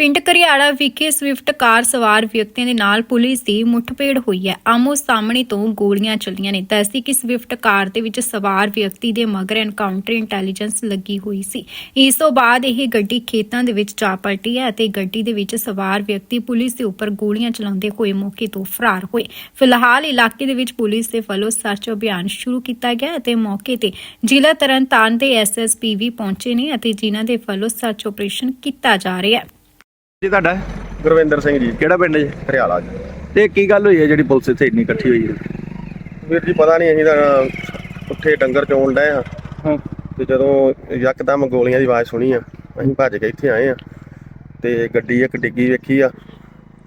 ਪਿੰਡ ਕਰਿਆੜਾ ਵਿਖੇ Swift car ਸਵਾਰ ਵਿਅਕਤੀਆਂ ਦੇ ਨਾਲ ਪੁਲਿਸ ਦੀ ਮੁੱਠਭੇੜ ਹੋਈ ਹੈ। ਆਮੋ ਸਾਹਮਣੇ ਤੋਂ ਗੋਲੀਆਂ ਚੱਲੀਆਂ ਨੇ। ਦੱਸਦੀ ਕਿ ਸਵਿਫਟ ਕਾਰ ਦੇ ਵਿੱਚ ਸਵਾਰ ਵਿਅਕਤੀ ਦੇ ਮਗਰ ਐਨਕਾਊਂਟਰ ਇੰਟੈਲੀਜੈਂਸ ਲੱਗੀ ਹੋਈ ਸੀ। ਇਸ ਤੋਂ ਬਾਅਦ ਇਹ ਗੱਡੀ ਖੇਤਾਂ ਦੇ ਵਿੱਚ ਜਾ ਪਲਟੀ ਹੈ ਅਤੇ ਗੱਡੀ ਦੇ ਵਿੱਚ ਸਵਾਰ ਵਿਅਕਤੀ ਪੁਲਿਸ ਦੇ ਉੱਪਰ ਗੋਲੀਆਂ ਚਲਾਉਂਦੇ ਹੋਏ ਮੌਕੇ ਤੋਂ ਫਰਾਰ ਹੋਏ। ਫਿਲਹਾਲ ਇਲਾਕੇ ਦੇ ਵਿੱਚ ਪੁਲਿਸ ਦੇ ਵੱਲੋਂ ਸਰਚ ਅਭਿਆਨ ਸ਼ੁਰੂ ਕੀਤਾ ਗਿਆ ਅਤੇ ਮੌਕੇ ਤੇ ਜ਼ਿਲ੍ਹਾ ਤਰਨਤਾਰਨ ਦੇ ਐਸਐਸਪੀ ਵੀ ਪਹੁੰਚੇ ਨੇ ਅਤੇ ਜਿਨ੍ਹਾਂ ਦੇ ਵੱਲੋਂ ਸਰਚ ਆਪਰੇਸ਼ਨ ਕੀਤਾ ਜਾ ਰਿਹਾ ਹੈ। ਜੀ ਤੁਹਾਡਾ? ਗੁਰਵਿੰਦਰ ਸਿੰਘ ਜੀ। ਕਿਹੜਾ ਪਿੰਡ ਜੀ? ਹਰਿਆਲਾ ਜੀ। ਤੇ ਕੀ ਗੱਲ ਹੋਈ ਹੈ ਜਿਹੜੀ ਪੁਲਿਸ ਇੱਥੇ ਇੰਨੀ ਇਕੱਠੀ ਹੋਈ ਹੈ? ਵੀਰ ਜੀ ਪਤਾ ਨਹੀਂ ਅਸੀਂ ਤਾਂ ਉੱਥੇ ਡੰਗਰ ਚੋਣ ਡਏ ਆ ਹਾਂ। ਤੇ ਜਦੋਂ ਯਕਦਮ ਗੋਲੀਆਂ ਦੀ ਆਵਾਜ਼ ਸੁਣੀ ਆ ਅਸੀਂ ਭੱਜ ਕੇ ਇੱਥੇ ਆਏ ਆ ਤੇ ਗੱਡੀ ਇੱਕ ਡਿੱਗੀ ਵੇਖੀ ਆ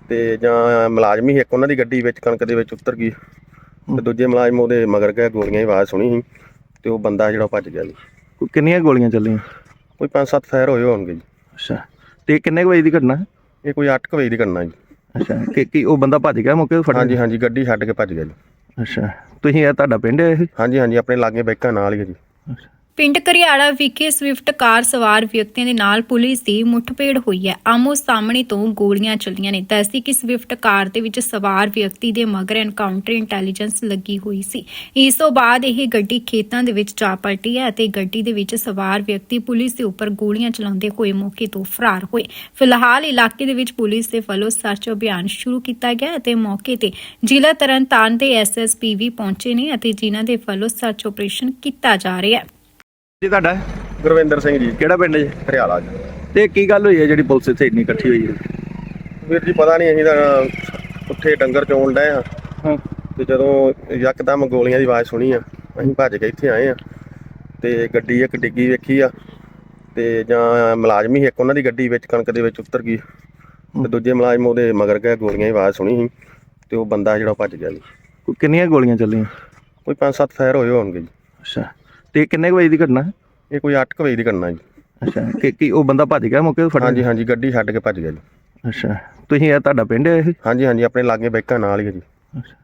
ਤੇ ਜਾਂ ਮੁਲਾਜ਼ਮੀ ਇੱਕ ਉਹਨਾਂ ਦੀ ਗੱਡੀ ਵਿੱਚ ਕਣਕ ਦੇ ਵਿੱਚ ਉਤਰ ਗਈ। ਤੇ ਦੂਜੇ ਮੁਲਾਜ਼ਮ ਉਹਦੇ ਮਗਰ ਗਏ ਗੋਲੀਆਂ ਦੀ ਆਵਾਜ਼ ਸੁਣੀ ਸੀ ਤੇ ਉਹ ਬੰਦਾ ਜਿਹੜਾ ਭੱਜ ਗਿਆ ਜੀ। ਕੋਈ ਕਿੰਨੀਆਂ ਗੋਲੀਆਂ ਚੱਲੀਆਂ? ਕੋਈ 5-7 ਫਾਇਰ ਹੋਏ ਹੋਣਗੇ ਜੀ। ਅੱਛਾ। ਤੇ ਕਿੰਨੇ ਕੁ ਵਜੇ ਦੀ ਘਟਨਾ? ਹੈ? ਇਹ ਕੋਈ 8 ਵਜੇ ਦੀ ਘਟਨਾ ਜੀ। ਅੱਛਾ ਕਿ ਕੀ ਉਹ ਬੰਦਾ ਭੱਜ ਗਿਆ ਮੌਕੇ ਤੋਂ ਫੜ ਹਾਂਜੀ ਹਾਂਜੀ ਗੱਡੀ ਛੱਡ ਕੇ ਭੱਜ ਗਿਆ ਜੀ। ਅੱਛਾ ਤੁਸੀਂ ਇਹ ਤੁਹਾਡਾ ਪਿੰਡ ਹੈ ਇਹ? ਹਾਂਜੀ ਹਾਂਜੀ ਆਪਣੇ ਲਾਗੇ ਬੈਕਾਂ ਨਾਲ ਹੀ ਆ ਜੀ। ਅੱਛਾ। ਪਿੰਡ ਕਰਿਆੜਾ ਵਿਖੇ ਸਵਿਫਟ ਕਾਰ ਸਵਾਰ ਵਿਅਕਤੀਆਂ ਦੇ ਨਾਲ ਪੁਲਿਸ ਦੀ ਮੁੱਠਭੇੜ ਹੋਈ ਹੈ। ਆਮੋ ਸਾਹਮਣੇ ਤੋਂ ਗੋਲੀਆਂ ਚੱਲੀਆਂ ਨੇ। ਦੱਸਦੀ ਕਿ ਸਵਿਫਟ ਕਾਰ ਦੇ ਵਿੱਚ ਸਵਾਰ ਵਿਅਕਤੀ ਦੇ ਮਗਰ ਐਨਕਾਊਂਟਰ ਇੰਟੈਲੀਜੈਂਸ ਲੱਗੀ ਹੋਈ ਸੀ। ਇਸ ਤੋਂ ਬਾਅਦ ਇਹ ਗੱਡੀ ਖੇਤਾਂ ਦੇ ਵਿੱਚ ਜਾ ਪਲਟੀ ਹੈ ਅਤੇ ਗੱਡੀ ਦੇ ਵਿੱਚ ਸਵਾਰ ਵਿਅਕਤੀ ਪੁਲਿਸ ਦੇ ਉੱਪਰ ਗੋਲੀਆਂ ਚਲਾਉਂਦੇ ਹੋਏ ਮੌਕੇ ਤੋਂ ਫਰਾਰ ਹੋਏ। ਫਿਲਹਾਲ ਇਲਾਕੇ ਦੇ ਵਿੱਚ ਪੁਲਿਸ ਦੇ ਵੱਲੋਂ ਸਰਚ ਅਭਿਆਨ ਸ਼ੁਰੂ ਕੀਤਾ ਗਿਆ ਅਤੇ ਮੌਕੇ ਤੇ ਜ਼ਿਲ੍ਹਾ ਤਰਨਤਾਰਨ ਦੇ ਐਸਐਸਪੀ ਵੀ ਪਹੁੰਚੇ ਨੇ ਅਤੇ ਜਿਨ੍ਹਾਂ ਦੇ ਵੱਲੋਂ ਸਰਚ ਆਪਰੇਸ਼ਨ ਕੀਤਾ ਜਾ ਰਿਹਾ ਹੈ। ਜੀ ਤੁਹਾਡਾ? ਗੁਰਵਿੰਦਰ ਸਿੰਘ ਜੀ। ਕਿਹੜਾ ਪਿੰਡ ਜੀ? ਹਰਿਆਲਾ ਜੀ। ਤੇ ਕੀ ਗੱਲ ਹੋਈ ਹੈ ਜਿਹੜੀ ਪੁਲਿਸ ਇੱਥੇ ਇੰਨੀ ਇਕੱਠੀ ਹੋਈ ਹੈ? ਵੀਰ ਜੀ ਪਤਾ ਨਹੀਂ ਅਸੀਂ ਤਾਂ ਉੱਥੇ ਡੰਗਰ ਚੋਣ ਡਏ ਆ ਹਾਂ। ਤੇ ਜਦੋਂ ਯਕਦਮ ਗੋਲੀਆਂ ਦੀ ਆਵਾਜ਼ ਸੁਣੀ ਆ ਅਸੀਂ ਭੱਜ ਕੇ ਇੱਥੇ ਆਏ ਆ ਤੇ ਗੱਡੀ ਇੱਕ ਡਿੱਗੀ ਵੇਖੀ ਆ ਤੇ ਜਾਂ ਮੁਲਾਜ਼ਮੀ ਇੱਕ ਉਹਨਾਂ ਦੀ ਗੱਡੀ ਵਿੱਚ ਕਣਕ ਦੇ ਵਿੱਚ ਉਤਰ ਗਈ। ਤੇ ਦੂਜੇ ਮੁਲਾਜ਼ਮ ਉਹਦੇ ਮਗਰ ਗਏ ਗੋਲੀਆਂ ਦੀ ਆਵਾਜ਼ ਸੁਣੀ ਸੀ ਤੇ ਉਹ ਬੰਦਾ ਜਿਹੜਾ ਭੱਜ ਗਿਆ ਜੀ। ਕੋਈ ਕਿੰਨੀਆਂ ਗੋਲੀਆਂ ਚੱਲੀਆਂ? ਕੋਈ 5-7 ਫਾਇਰ ਹੋਏ ਹੋਣਗੇ ਜੀ। ਅੱਛਾ। ਤੇ ਕਿੰਨੇ ਕੁ ਵਜੇ ਦੀ ਘਟਨਾ? ਹੈ? ਇਹ ਕੋਈ 8 ਵਜੇ ਦੀ ਘਟਨਾ ਜੀ। ਅੱਛਾ ਕਿ ਕੀ ਉਹ ਬੰਦਾ ਭੱਜ ਗਿਆ ਮੌਕੇ ਤੋਂ ਹਾਂਜੀ ਹਾਂਜੀ ਗੱਡੀ ਛੱਡ ਕੇ ਭੱਜ ਗਿਆ ਜੀ। ਅੱਛਾ ਤੁਸੀਂ ਇਹ ਤੁਹਾਡਾ ਪਿੰਡ ਹੈ ਇਹ? ਹਾਂਜੀ ਹਾਂਜੀ ਆਪਣੇ ਲਾਗੇ ਬੈਕਾਂ ਨਾਲ ਹੀ ਆ ਜੀ। ਅੱਛਾ।